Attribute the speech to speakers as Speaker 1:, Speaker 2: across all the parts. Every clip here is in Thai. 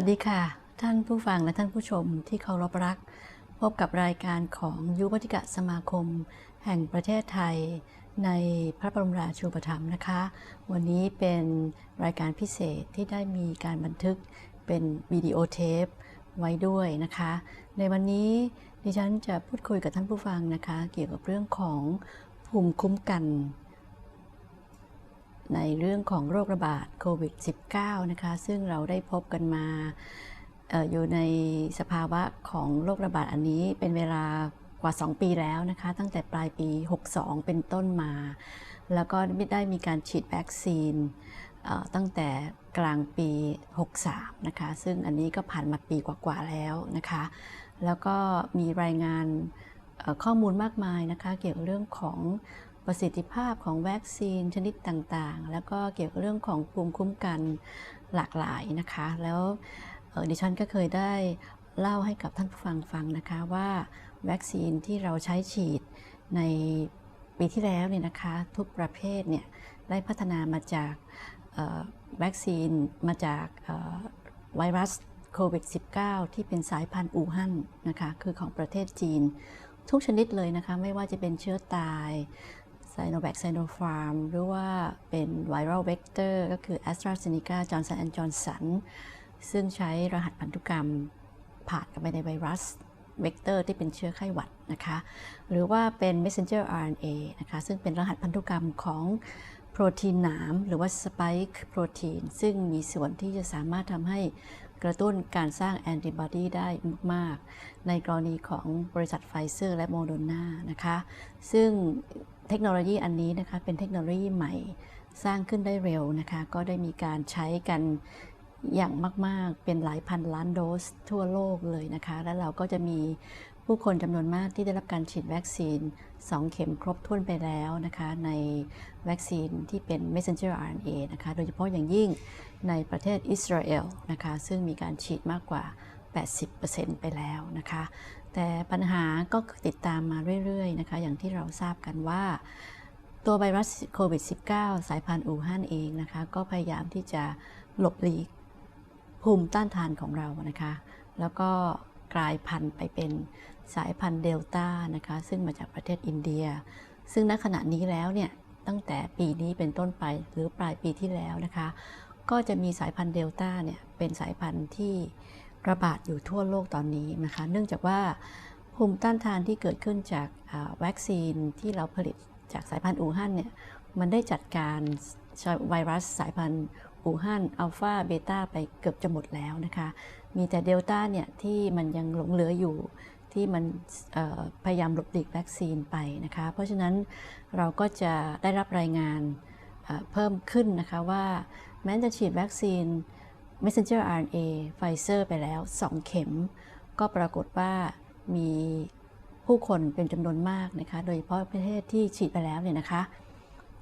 Speaker 1: สวัสดีค่ะ ท่านผู้ฟังและท่านผู้ชมที่เคารพรัก พบกับรายการของยุวติกะสมาคม แห่งประเทศไทย ในพระบรมราชูปถัมภ์นะคะ วันนี้เป็นรายการพิเศษที่ได้มีการบันทึกเป็นวิดีโอเทปไว้ด้วยนะคะ ในวันนี้ดิฉันจะพูดคุยกับท่านผู้ฟังนะคะ เกี่ยวกับเรื่องของภูมิคุ้มกัน ในเรื่องของโรคระบาดโควิด -19 นะคะ ซึ่งเราได้พบกันมาออยู่ในสภาวะของโรคระบาดอันนี้เป็นเวลากว่า 2 ปีแล้วนะคะ ตั้งแต่ปลายปี 62 เป็นต้นมา แล้วก็ได้มีการฉีดวัคซีนตั้งแต่กลางปี 63 นะคะ ซึ่งอันนี้ก็ผ่านมาปีกว่าๆแล้วนะคะ แล้วก็มีรายงานข้อมูลมากมายนะคะ เกี่ยวกับเรื่องของ ประสิทธิภาพของวัคซีนชนิดต่างๆ แล้วก็เกี่ยวกับเรื่องของภูมิคุ้มกันหลากหลายนะคะ แล้วดิฉันก็เคยได้เล่าให้กับท่านผู้ฟังฟังนะคะว่าวัคซีนที่เราใช้ฉีดในปีที่แล้วเนี่ยนะคะทุกประเภทเนี่ยได้พัฒนามาจากวัคซีนมาจากไวรัสโควิด -19 ที่เป็นสายพันธุ์อู่ฮั่นนะคะคือของประเทศจีน ทุกชนิดเลยนะคะไม่ว่าจะเป็นเชื้อตาย ไซโนแวคไซโนฟาร์มหรือว่าเป็นไวรัลเวกเตอร์ก็คือ a s t r a z เซ e c a Johnson Johnson ซึ่งใช้รหัสพันธุกรรมผ่านกันไปในไวรัสเวกเตอร์ที่เป็นเชื้อไข้หวัดนะคะ หรือว่าเป็น messenger RNA นะคะ ซึ่งเป็นรหัสพันธุกรรมของโปรตีนหนามหรือว่า spike โปรตีนซึ่งมีส่วนที่จะสามารถทำให้กระตุ้นการสร้างแอนติบอดีได้มาก ๆ ในกรณีของบริษัทไฟเซอร์และโมโดนานะคะ ซึ่ง เทคโนโลยีอันนี้นะคะเป็นเทคโนโลยีใหม่สร้างขึ้นได้เร็วนะคะก็ได้มีการใช้กันอย่างมาก ๆ เป็นหลายพันล้านโดสทั่วโลกเลยนะคะ แล้วเราก็จะมีผู้คนจำนวนมากที่ได้รับการฉีดวัคซีน 2 เข็มครบถ้วนไปแล้วนะคะ ในวัคซีนที่เป็น messenger RNA นะคะ โดยเฉพาะอย่างยิ่งในประเทศอิสราเอลนะคะ ซึ่งมีการฉีดมากกว่า 80%ไปแล้วนะคะ แต่ปัญหาก็ติดตามมาเรื่อยๆนะคะ อย่างที่เราทราบกันว่า ตัวไวรัสโควิด -19 สายพันธุ์อู่ฮั่นเองนะคะ ก็พยายามที่จะหลบหลีกภูมิต้านทานของเรานะคะ แล้วก็กลายพันธุ์ไปเป็นสายพันธุ์เดลต้านะคะ ซึ่งมาจากประเทศอินเดีย ซึ่งณขณะนี้แล้วเนี่ยตั้งแต่ปีนี้เป็นต้นไปหรือปลายปีที่แล้วนะคะ ก็จะมีสายพันธุ์เดลต้าเนี่ยเป็นสายพันธุ์ที่ ระบาดอยู่ทั่วโลกตอนนี้นะคะ เนื่องจากว่าภูมิต้านทานที่เกิดขึ้นจากวัคซีนที่เราผลิตจากสายพันธุ์อู่ฮั่นเนี่ยมันได้จัดการไวรัสสายพันธุ์อู่ฮั่นอัลฟาเบต้าไปเกือบจะหมดแล้วนะคะ มีแต่เดลต้าเนี่ยที่มันยังหลงเหลืออยู่ที่มันพยายามหลบหลีกวัคซีนไปนะคะ เพราะฉะนั้นเราก็จะได้รับรายงานเพิ่มขึ้นนะคะว่าแม้จะฉีดวัคซีน messenger RNA ไฟเซอร์ไปแล้ว 2 เข็ม ก็ปรากฏว่ามีผู้คนเป็นจำนวนมากนะคะ โดยเฉพาะประเทศที่ฉีดไปแล้วเนี่ยนะคะ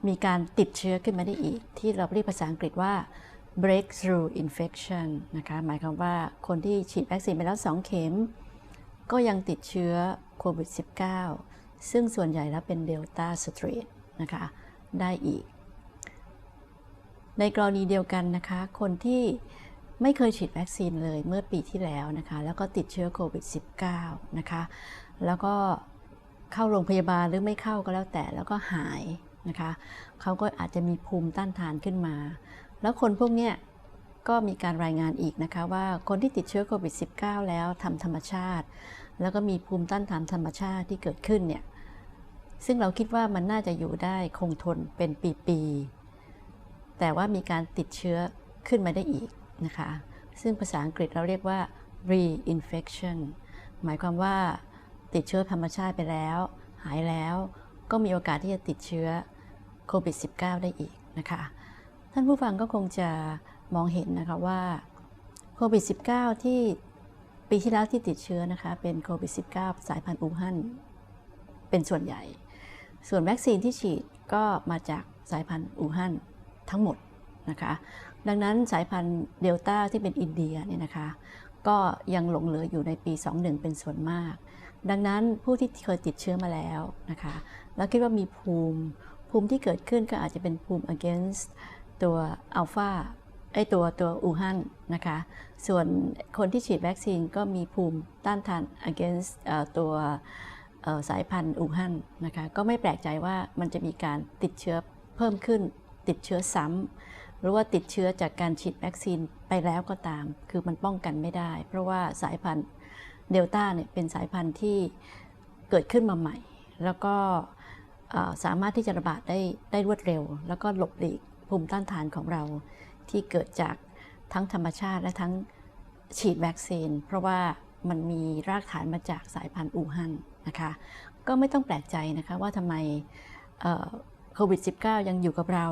Speaker 1: มีการติดเชื้อขึ้นมาได้อีก ที่เราเรียกภาษาอังกฤษว่า breakthrough infection นะคะ หมายความว่าคนที่ฉีดวัคซีนไปแล้ว 2 เข็ม ก็ยังติดเชื้อโควิด -19 ซึ่งส่วนใหญ่แล้วเป็นเดลต้าสตรีทนะคะ ได้อีก ในกรณีเดียวกันนะคะ คนที่ ไม่เคยฉีดวัคซีนเลยเมื่อปีที่แล้วนะคะ แล้วก็ติดเชื้อโควิด -19 นะคะ แล้วก็เข้าโรงพยาบาลหรือไม่เข้าก็แล้วแต่แล้วก็หายนะคะเขาก็อาจจะมีภูมิต้านทานขึ้นมา แล้วคนพวกเนี้ยก็มีการรายงานอีกนะคะว่าคนที่ติดเชื้อโควิด -19 แล้วทำธรรมชาติ แล้วก็มีภูมิต้านทานธรรมชาติที่เกิดขึ้นเนี่ยซึ่งเราคิดว่ามันน่าจะอยู่ได้คงทนเป็นปี ๆ แต่ว่ามีการติดเชื้อขึ้นมาได้อีก นะคะ ซึ่งภาษาอังกฤษเราเรียกว่า reinfection หมายความว่าติดเชื้อธรรมชาติไปแล้ว หายแล้วก็มีโอกาสที่จะติดเชื้อโควิด -19 ได้อีกนะคะ ท่านผู้ฟังก็คงจะมองเห็นนะคะว่าโควิด -19 ที่ปีที่แล้วที่ติดเชื้อนะคะ เป็นโควิด -19 สายพันธุ์อูฮั่นเป็นส่วนใหญ่ ส่วนวัคซีนที่ฉีดก็มาจากสายพันธุ์อูฮั่นทั้งหมดนะคะ ดังนั้นสายพันธุ์เดลต้าที่เป็นอินเดียเนี่ยนะคะ ก็ยังหลงเหลืออยู่ในปี 21 เป็นส่วนมาก ดังนั้นผู้ที่เคยติดเชื้อมาแล้วนะคะ แล้วคิดว่ามีภูมิภูมิที่เกิดขึ้นก็อาจจะเป็นภูมิ against ตัวอัลฟาไอตัวตัวอู่ฮั่นนะคะ ส่วนคนที่ฉีดวัคซีนก็มีภูมิต้านทาน against ตัวสายพันธุ์อู่ฮั่นนะคะ ก็ไม่แปลกใจว่ามันจะมีการติดเชื้อเพิ่มขึ้น ติดเชื้อซ้ำ หรือว่าติดเชื้อจากการฉีดวัคซีนไปแล้วก็ตาม คือมันป้องกันไม่ได้ เพราะว่าสายพันธุ์เดลต้าเนี่ยเป็นสายพันธุ์ที่เกิดขึ้นมาใหม่ แล้วก็สามารถที่จะระบาดได้ได้รวดเร็ว แล้วก็หลบหลีกภูมิต้านทานของเรา ที่เกิดจากทั้งธรรมชาติและทั้งฉีดวัคซีน เพราะว่ามันมีรากฐานมาจากสายพันธุ์อู่ฮั่นนะคะ ก็ไม่ต้องแปลกใจนะคะว่าทำไมโควิด -19 ยังอยู่กับเรา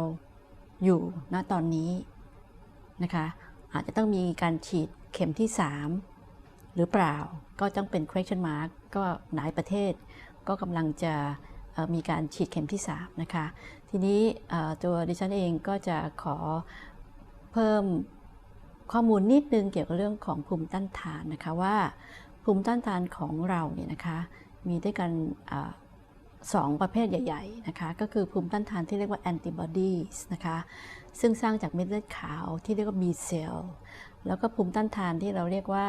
Speaker 1: อยู่ณตอนนี้นะคะ อาจจะต้องมีการฉีดเข็มที่ 3 หรือเปล่าก็ต้องเป็น question mark ก็หลายประเทศ ก็กำลังจะมีการฉีดเข็มที่ 3 นะคะ ทีนี้ตัวดิฉันเองก็จะขอเพิ่มข้อมูลนิดนึงเกี่ยวกับเรื่องของภูมิต้านทานนะคะว่าภูมิต้านทานของเราเนี่ยนะคะมีด้วยกัน สองประเภทใหญ่ๆนะคะก็คือภูมิต้านทานที่เรียกว่า antibodies นะคะซึ่งสร้างจากเม็ดเลือดขาวที่เรียกว่า B cell แล้วก็ภูมิต้านทานที่เราเรียกว่า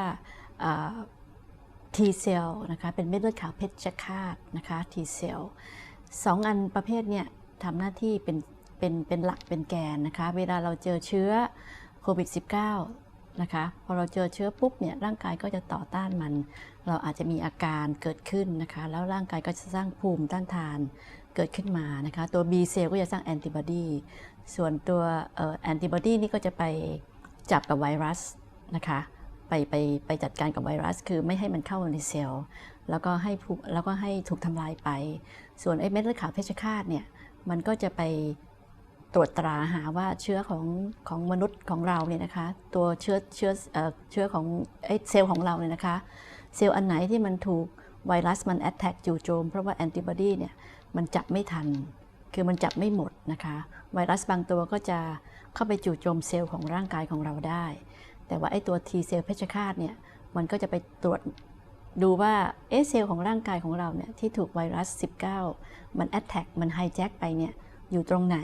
Speaker 1: อ่า T cell นะคะเป็นเม็ดเลือดขาวเพชฌฆาตนะคะ T cell สองอันประเภทเนี่ยทำหน้าที่เป็นเป็นเป็นหลักเป็นแกนนะคะ เวลาเราเจอเชื้อโควิด -19 นะคะพอเราเจอเชื้อปุ๊บเนี่ยร่างกายก็จะต่อต้านมัน เราอาจจะมีอาการเกิดขึ้นนะคะ แล้วร่างกายก็จะสร้างภูมิต้านทานเกิดขึ้นมานะคะ ตัว B เซลล์ก็จะสร้างแอนติบอดีส่วนตัวแอนติบอดีนี่ก็จะไปจับกับไวรัสนะคะไปไปไปจัดการกับไวรัส คือไม่ให้มันเข้าในเซลล์แล้วก็ให้แล้วก็ให้ถูกทำลายไป ส่วนไอ้เม็ดเลือดขาวเพชฌฆาตเนี่ยมันก็จะไป รวจตราหาว่าเชื้อของของมนุษย์ของเราเนี่ยนะคะ ตัวเชื้อเชื้อเอ่อเชื้อของไอ้เซลล์ของเราเนี่ยนะคะ เซลล์อันไหนที่มันถูกไวรัสมันแอตแทกจู่โจม เพราะว่าแอนติบอดีเนี่ยมันจับไม่ทัน คือมันจับไม่หมดนะคะ ไวรัสบางตัวก็จะเข้าไปจู่โจมเซลล์ของร่างกายของเราได้ แต่ว่าไอ้ตัว T เซลล์เพชฌฆาตเนี่ยมันก็จะไปตรวจดูว่าเอเซลล์ของร่างกายของเราเนี่ยที่ถูกไวรัส 19 มันแอตแทกมันไฮแจ็คไปเนี่ยอยู่ตรงไหน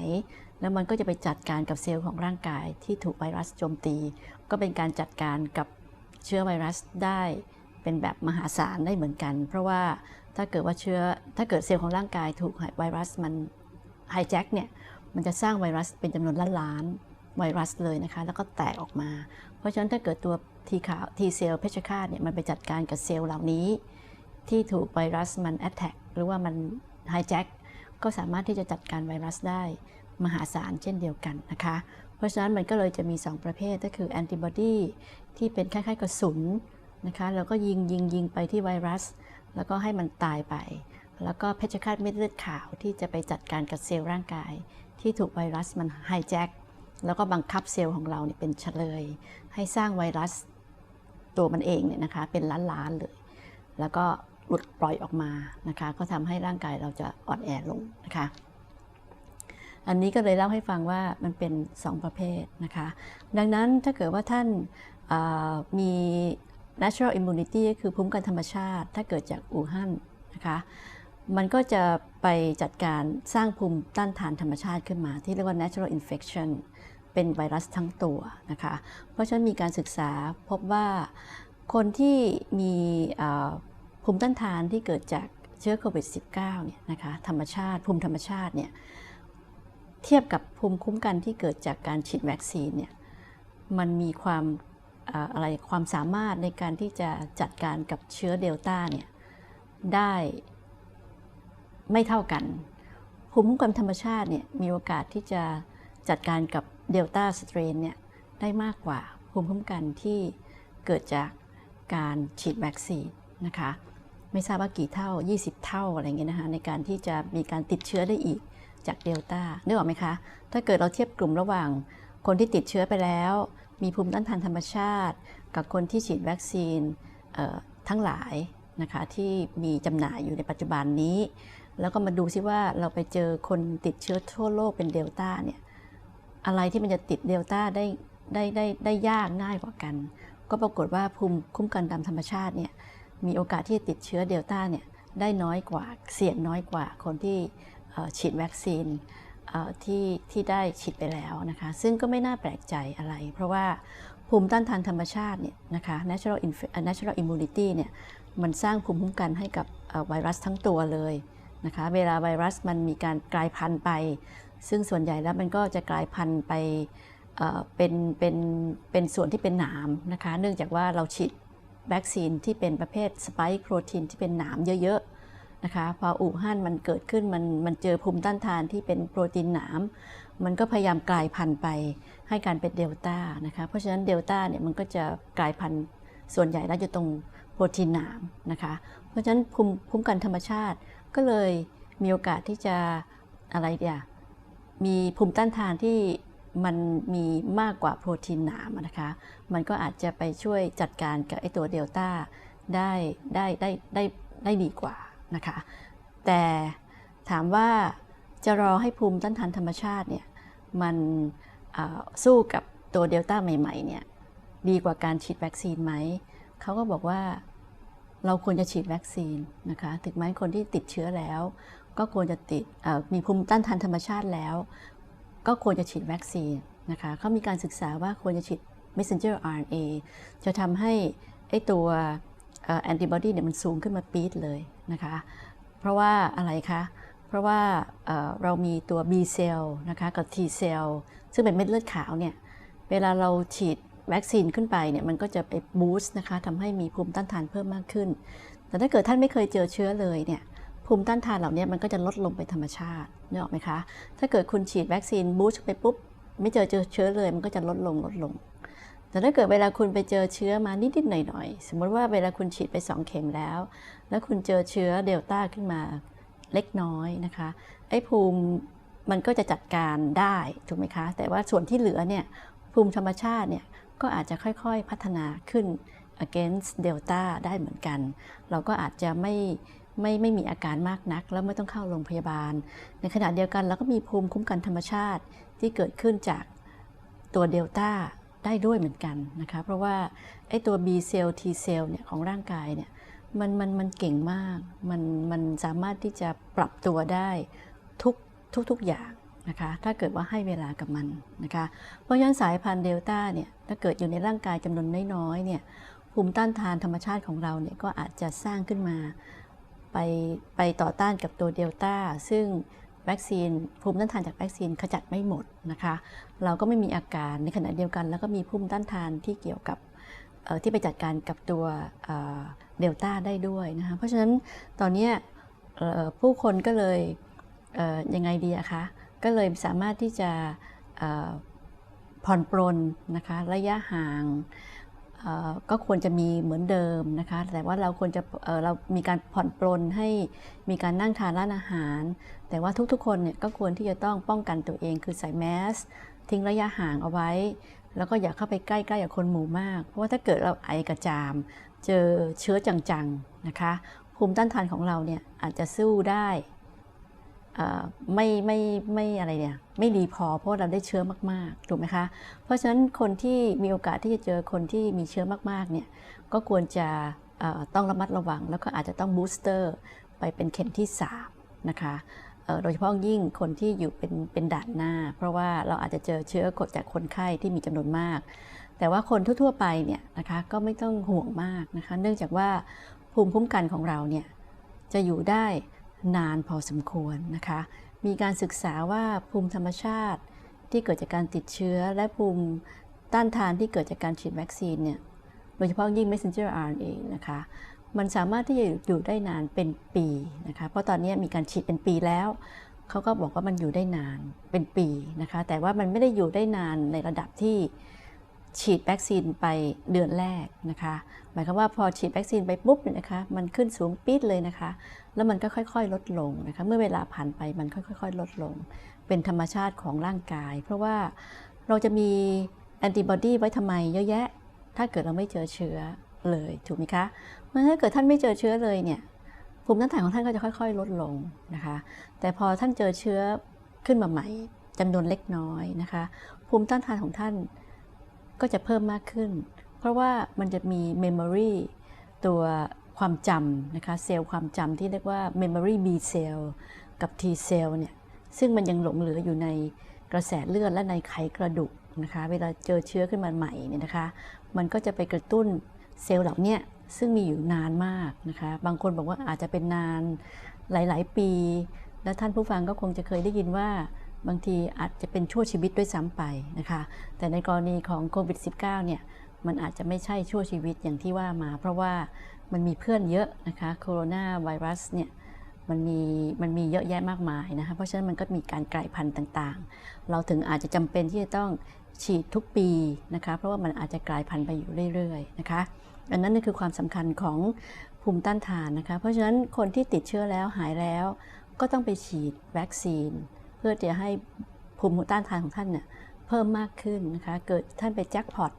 Speaker 1: แล้วมันก็จะไปจัดการกับเซลล์ของร่างกายที่ถูกไวรัสโจมตี ก็เป็นการจัดการกับเชื้อไวรัสได้เป็นแบบมหาศาลได้เหมือนกัน เพราะว่าถ้าเกิดว่าเชื้อถ้าเกิดเซลล์ของร่างกายถูกไวรัสมันไฮแจ็คเนี่ยมันจะสร้างไวรัสเป็นจำนวนล้านล้านๆไวรัสเลยนะคะ แล้วก็แตกออกมา เพราะฉะนั้นถ้าเกิดตัวทีขาวทีเซลล์เพชฌฆาตเนี่ยมันไปจัดการกับเซลล์เหล่านี้ ที่ถูกไวรัสมันแอตแทกหรือว่ามันไฮแจ็คก็สามารถที่จะจัดการไวรัสได้ มหาศาลเช่นเดียวกันนะคะ เพราะฉะนั้นมันก็เลยจะมี 2 ประเภทก็คือแอนติบอดีที่เป็นคล้ายๆกระสุนนะคะแล้วก็ยิงยิงยิงไปที่ไวรัส แล้วก็ให้มันตายไป แล้วก็เพชฌฆาตเม็ดเลือดขาวที่จะไปจัดการกับเซลล์ร่างกาย ที่ถูกไวรัสมันไฮแจ็คแล้วก็บังคับเซลล์ของเราเนี่ยเป็นเฉลย ให้สร้างไวรัสตัวมันเองเนี่ยนะคะเป็นล้านๆเลย แล้วก็หลุดปล่อยออกมานะคะ ก็ทำให้ร่างกายเราจะอ่อนแอลงนะคะ อันนี้ก็เลยเล่าให้ฟังว่ามันเป็น 2 ประเภทนะคะ ดังนั้นถ้าเกิดว่าท่านมี natural immunity ก็คือภูมิคุ้มกันธรรมชาติ ถ้าเกิดจากอู่ฮั่นนะคะมันก็จะไปจัดการสร้างภูมิต้านทานธรรมชาติขึ้นมา ที่เรียกว่า natural infection เป็นไวรัสทั้งตัวนะคะ เพราะฉะนั้นมีการศึกษาพบว่าคนที่มีภูมิต้านทานที่เกิดจากเชื้อโควิด -19 เนี่ยนะคะธรรมชาติภูมิธรรมชาติเนี่ย เทียบกับภูมิคุ้มกันที่เกิดจากการฉีดวัคซีนเนี่ยมันมีความอะไรความสามารถในการที่จะจัดการกับเชื้อเดลต้าเนี่ยได้ไม่เท่ากันภูมิคุ้มกันธรรมชาติเนี่ยมีโอกาสที่จะจัดการกับเดลต้าสเตรนเนี่ยได้มากกว่าภูมิคุ้มกันที่เกิดจากการฉีดวัคซีนนะคะ ไม่ทราบว่ากี่เท่า 20 เท่าอะไรเงี้ยนะคะในการที่จะมีการติดเชื้อได้อีก จากเดลต้านึกออกไหมคะ ถ้าเกิดเราเทียบกลุ่มระหว่าง คนที่ติดเชื้อไปแล้ว มีภูมิต้านทานธรรมชาติ กับคนที่ฉีดวัคซีนทั้งหลายนะคะที่มีจำหน่ายอยู่ในปัจจุบันนี้ แล้วก็มาดูซิว่าเราไปเจอคนติดเชื้อทั่วโลกเป็นเดลต้าเนี่ยอะไรที่มันจะติดเดลต้าได้ได้ได้ได้ยากง่ายกว่ากัน ก็ปรากฏว่าภูมิคุ้มกันตามธรรมชาติเนี่ยมีโอกาสที่จะติดเชื้อเดลต้าเนี่ยได้น้อยกว่าเสี่ยงน้อยกว่าคนที่ ฉีดวัคซีนที่ที่ได้ฉีดไปแล้วนะคะซึ่งก็ไม่น่าแปลกใจอะไร เพราะว่าภูมิต้านทานธรรมชาติเนี่ยนะคะ natural Inf- natural immunity เนี่ยมันสร้างภูมิคุ้มกันให้กับไวรัสทั้งตัวเลยนะคะเวลาไวรัสมันมีการกลายพันธุ์ไป ซึ่งส่วนใหญ่แล้วมันก็จะกลายพันธุ์ไปเอ่อเป็นเป็นเป็นส่วนที่เป็นหนามนะคะ เนื่องจากว่าเราฉีดวัคซีนที่เป็นประเภทสไปค์โปรตีนที่เป็นหนามเยอะๆ นะคะพออู่ฮั่นมันเกิดขึ้นมันมันเจอภูมิต้านทานที่เป็นโปรตีนหนาม มันก็พยายามกลายพันธุ์ไปให้การเป็นเดลต้านะคะเพราะฉะนั้นเดลต้าเนี่ยมันก็จะกลายพันธุ์ส่วนใหญ่แล้วจะตรงโปรตีนหนามนะคะเพราะฉะนั้นภูมิคุ้มกันธรรมชาติก็เลยมีโอกาสที่จะอะไรเดียมีภูมิต้านทานที่มันมีมากกว่าโปรตีนหนามนะคะ มันก็อาจจะไปช่วยจัดการกับไอตัวเดลต้าได้ได้ได้ได้ได้ดีกว่า นะคะ แต่ถามว่าจะรอให้ภูมิต้านทานธรรมชาติเนี่ยมันสู้กับตัวเดลต้าใหม่ๆเนี่ยดีกว่าการฉีดวัคซีนไหม เขาก็บอกว่าเราควรจะฉีดวัคซีนนะคะ ถึงแม้คนที่ติดเชื้อแล้ว ก็ควรจะติดมีภูมิต้านทานธรรมชาติแล้ว ก็ควรจะฉีดวัคซีนนะคะเขามีการศึกษาว่าควรจะฉีด messenger RNA จะทำให้ไอตัว แอนติบอดีเนี่ยมันสูงขึ้นมาปี๊ดเลยนะคะ เพราะว่าอะไรคะ เพราะว่าเรามีตัว B cell นะคะกับ T cell ซึ่งเป็นเม็ดเลือดขาวเนี่ย เวลาเราฉีดวัคซีนขึ้นไปเนี่ยมันก็จะไปบูสต์นะคะทำให้มีภูมิต้านทานเพิ่มมากขึ้น แต่ถ้าเกิดท่านไม่เคยเจอเชื้อเลยเนี่ยภูมิต้านทานเหล่านี้มันก็จะลดลงไปธรรมชาตินึกออกไหมคะ ถ้าเกิดคุณฉีดวัคซีนบูสต์ไปปุ๊บ ไม่เจอเจอเชื้อเลยมันก็จะลดลงลดลง แต่ถ้าเกิดเวลาคุณไปเจอเชื้อมานิดๆหน่อยๆ สมมติว่าเวลาคุณฉีดไป 2 เข็มแล้ว แล้วคุณเจอเชื้อเดลต้าขึ้นมาเล็กน้อยนะคะ ไอ้ภูมิมันก็จะจัดการได้ถูกไหมคะ แต่ว่าส่วนที่เหลือเนี่ยภูมิธรรมชาติเนี่ยก็อาจจะค่อยๆพัฒนาขึ้น against Delta ได้เหมือนกัน เราก็อาจจะไม่ไม่ไม่มีอาการมากนัก แล้วไม่ต้องเข้าโรงพยาบาล ในขณะเดียวกันเราก็มีภูมิคุ้มกันธรรมชาติที่เกิดขึ้นจากตัวเดลต้า ได้ด้วยเหมือนกันนะคะ เพราะว่าไอ้ตัว B เซลล์ T เซลล์เนี่ยของร่างกายเนี่ยมันมันมันเก่งมาก มันมันสามารถที่จะปรับตัวได้ทุกทุกทุกอย่างนะคะ ถ้าเกิดว่าให้เวลากับมันนะคะ เพราะฉะนั้นสายพันธุ์เดลต้าเนี่ยถ้าเกิดอยู่ในร่างกายจำนวนน้อยๆเนี่ยภูมิต้านทานธรรมชาติของเราเนี่ยก็อาจจะสร้างขึ้นมา ไปไปต่อต้านกับตัวเดลต้าซึ่ง วัคซีนภูมิต้านทานจากวัคซีนขจัดไม่หมดนะคะ เราก็ไม่มีอาการในขณะเดียวกัน แล้วก็มีภูมิต้านทานที่เกี่ยวกับที่ไปจัดการกับตัวเดลต้าได้ด้วยนะคะเพราะฉะนั้นตอนนี้ผู้คนก็เลยเยังไงดีอะคะก็เลยสามารถที่จะผ่อนปรนนะคะระยะห่าง ก็ควรจะมีเหมือนเดิมนะคะแต่ว่าเราควรจะเเรามีการผ่อนปรนให้มีการนั่งทานร้านอาหาร แต่ว่าทุกๆคนเนี่ยก็ควรที่จะต้องป้องกันตัวเอง คือใส่แมสทิ้งระยะห่างเอาไว้ แล้วก็อย่าเข้าไปใกล้ๆกับคนหมู่มาก เพราะว่าถ้าเกิดเราไอกระจาม เจอเชื้อจังๆนะคะ ภูมิต้านทานของเราเนี่ยอาจจะสู้ได้ ไม่ไม่ไม่อะไรเนี่ยไม่ดีพอเพราะเราได้เชื้อมากๆถูกไหมคะเพราะฉะนั้นคนที่มีโอกาสที่จะเจอคนที่มีเชื้อมากๆเนี่ยก็ควรจะต้องระมัดระวัง แล้วก็อาจจะต้องบูสเตอร์ไปเป็นเข็มที่3นะคะโดยเฉพาะยิ่งคนที่อยู่เป็นเป็นด่านหน้า เพราะว่าเราอาจจะเจอเชื้อกดจากคนไข้ที่มีจำนวนมาก แต่ว่าคนทั่วๆไปเนี่ยนะคะก็ไม่ต้องห่วงมากนะคะเนื่องจากว่าภูมิคุ้มกันของเราเนี่ยจะอยู่ได้ นานพอสมควรนะคะ มีการศึกษาว่าภูมิธรรมชาติที่เกิดจากการติดเชื้อ และภูมิต้านทานที่เกิดจากการฉีดวัคซีนเนี่ย โดยเฉพาะยิ่ง messenger RNA นะคะ มันสามารถที่จะอยู่ได้นานเป็นปีนะคะ เพราะตอนนี้มีการฉีดเป็นปีแล้ว เขาก็บอกว่ามันอยู่ได้นานเป็นปีนะคะ แต่ว่ามันไม่ได้อยู่ได้นานในระดับที่ ฉีดวัคซีนไปเดือนแรกนะคะ หมายความว่าพอฉีดวัคซีนไปปุ๊บเนี่ยนะคะ มันขึ้นสูงปี๊ดเลยนะคะ แล้วมันก็ค่อยๆ ลดลงนะคะ เมื่อเวลาผ่านไปมันค่อยๆ ลดลง เป็นธรรมชาติของร่างกาย เพราะว่าเราจะมีแอนติบอดีไว้ทำไมเยอะแยะ ถ้าเกิดเราไม่เจอเชื้อเลยถูกไหมคะเพราะถ้าเกิดท่านไม่เจอเชื้อเลยเนี่ยภูมิต้านทานของท่านก็จะค่อย ๆ ลดลงนะคะ แต่พอท่านเจอเชื้อขึ้นมาใหม่จำนวนเล็กน้อยนะคะ ภูมิต้านทานของท่าน ก็จะเพิ่มมากขึ้น เพราะว่ามันจะมี memory ตัวความจำนะคะเซลล์ความจำที่เรียกว่า memory B cell กับ T cell เนี่ยซึ่งมันยังหลงเหลืออยู่ในกระแสเลือดและในไขกระดูกนะคะเวลาเจอเชื้อขึ้นมาใหม่เนี่ยนะคะ มันก็จะไปกระตุ้นเซลล์เหล่านี้ซึ่งมีอยู่นานมากนะคะ บางคนบอกว่าอาจจะเป็นนานหลาย ๆ ปี และท่านผู้ฟังก็คงจะเคยได้ยินว่า บางทีอาจจะเป็นชั่วชีวิตด้วยซ้ำไปนะคะ แต่ในกรณีของโควิด -19 เนี่ยมันอาจจะไม่ใช่ชั่วชีวิตอย่างที่ว่ามา เพราะว่ามันมีเพื่อนเยอะนะคะโคโรนาไวรัสเนี่ยมันมีมันมีเยอะแยะมากมายนะคะเพราะฉะนั้นมันก็มีการกลายพันธุ์ต่างๆ เราถึงอาจจะจำเป็นที่จะต้องฉีดทุกปีนะคะเพราะว่ามันอาจจะกลายพันธุ์ไปอยู่เรื่อยๆนะคะอันนั้นนี่คือความสำคัญของภูมิต้านทานนะคะเพราะฉะนั้นคนที่ติดเชื้อแล้วหายแล้วก็ต้องไปฉีดวัคซีน พื่อจะให้ภูมิต้านทานของท่านเนี่ยเพิ่มมากขึ้นนะคะ เกิดท่านไปแจ็คพอต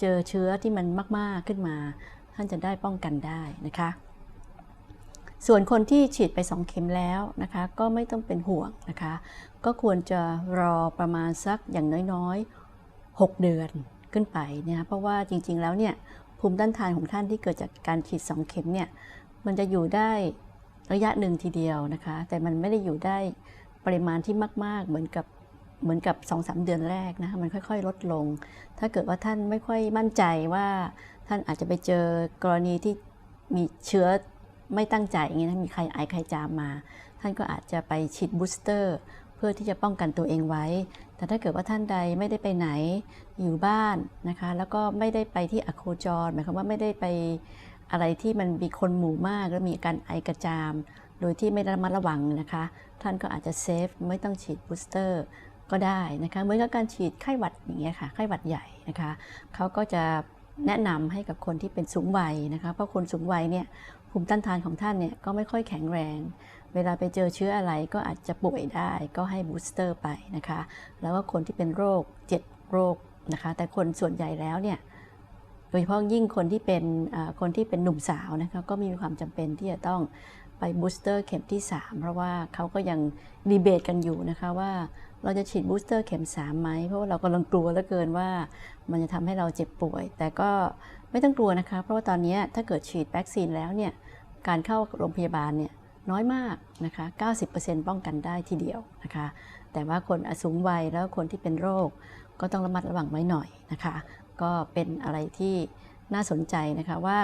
Speaker 1: เจอเชื้อที่มันมาก ๆ ขึ้นมา ท่านจะได้ป้องกันได้นะคะ ส่วนคนที่ฉีดไป 2 เข็มแล้วนะคะ ก็ไม่ต้องเป็นห่วงนะคะ ก็ควรจะรอประมาณสักอย่างน้อยๆ 6 เดือนขึ้นไปนะคะเพราะว่าจริงๆแล้วเนี่ยภูมิต้านทานของท่านที่เกิดจากการฉีด 2 เข็มเนี่ยมันจะอยู่ได้ระยะหนึ่งทีเดียวนะคะ แต่มันไม่ได้อยู่ได้ ปริมาณที่มาก ๆ เหมือนกับเหมือนกับ2องสามเดือนแรกนะคะมันค่อย ๆ ลดลง ถ้าเกิดว่าท่านไม่ค่อยมั่นใจว่าท่านอาจจะไปเจอกรณีที่มีเชื้อไม่ตั้งใจอย่างนี้นะมีใครไอใครจามมา ท่านก็อาจจะไปฉีดบูสเตอร์เพื่อที่จะป้องกันตัวเองไว้ แต่ถ้าเกิดว่าท่านใดไม่ได้ไปไหนอยู่บ้านนะคะ แล้วก็ไม่ได้ไปที่อโคจร หมายความว่าไม่ได้ไปอะไรที่มันมีคนหมู่มากแล้วมีการไอกระจาม โดยที่ไม่ระมัดระวังนะคะ ท่านก็อาจจะเซฟไม่ต้องฉีดบูสเตอร์ก็ได้นะคะเหมือนกับการฉีดไข้หวัดอย่างเงี้ยค่ะไข้หวัดใหญ่นะคะเขาก็จะแนะนำให้กับคนที่เป็นสูงวัยนะคะ เพราะคนสูงวัยเนี่ยภูมิต้านทานของท่านเนี่ยก็ไม่ค่อยแข็งแรง เวลาไปเจอเชื้ออะไรก็อาจจะป่วยได้ก็ให้บูสเตอร์ไปนะคะ แล้วก็คนที่เป็นโรคเจ็ดโรคนะคะ แต่คนส่วนใหญ่แล้วเนี่ยโดยเฉพาะยิ่งคนที่เป็นคนที่เป็นหนุ่มสาวนะคะก็มีความจำเป็นที่จะต้อง ไปบูสเตอร์เข็มที่ 3 เพราะว่าเขาก็ยังดีเบตกันอยู่นะคะว่าเราจะฉีดบูสเตอร์เข็ม3ไหมเพราะว่าเรากำลังกลัวเหลือเกินว่ามันจะทำให้เราเจ็บป่วย แต่ก็ไม่ต้องกลัวนะคะ เพราะว่าตอนนี้ถ้าเกิดฉีดวัคซีนแล้วเนี่ยการเข้าโรงพยาบาลเนี่ยน้อยมากนะคะ 90%ป้องกันได้ทีเดียวนะคะ แต่ว่าคนสูงวัยแล้วคนที่เป็นโรค ก็ต้องระมัดระวังไว้หน่อยนะคะ ก็เป็นอะไรที่น่าสนใจนะคะว่า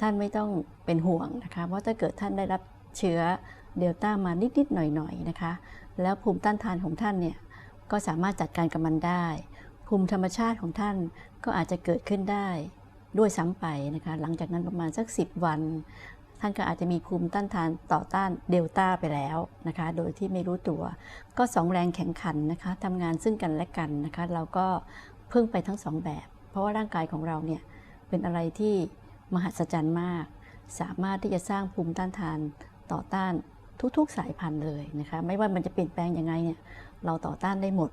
Speaker 1: ท่านไม่ต้องเป็นห่วงนะคะ เพราะถ้าเกิดท่านได้รับเชื้อเดลต้ามานิด ๆ หน่อย ๆ นะคะ แล้วภูมิต้านทานของท่านเนี่ยก็สามารถจัดการกับมันได้ ภูมิธรรมชาติของท่านก็อาจจะเกิดขึ้นได้ด้วยซ้ำไปนะคะ หลังจากนั้นประมาณสัก 10 วัน ท่านก็อาจจะมีภูมิต้านทานต่อต้านเดลต้าไปแล้วนะคะ โดยที่ไม่รู้ตัว ก็สองแรงแข่งขันนะคะทำงานซึ่งกันและกันนะคะ เราก็พึ่งไปทั้งสองแบบ เพราะว่าร่างกายของเราเนี่ยเป็นอะไรที่ มหัศจรรย์มาก สามารถที่จะสร้างภูมิต้านทานต่อต้านทุกๆสายพันธุ์เลยนะคะไม่ว่ามันจะเปลี่ยนแปลงยังไงเนี่ยเราต่อต้านได้หมด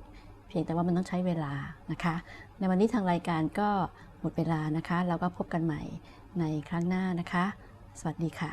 Speaker 1: เพียงแต่ว่ามันต้องใช้เวลานะคะ ในวันนี้ทางรายการก็หมดเวลานะคะ เราก็พบกันใหม่ในครั้งหน้านะคะ สวัสดีค่ะ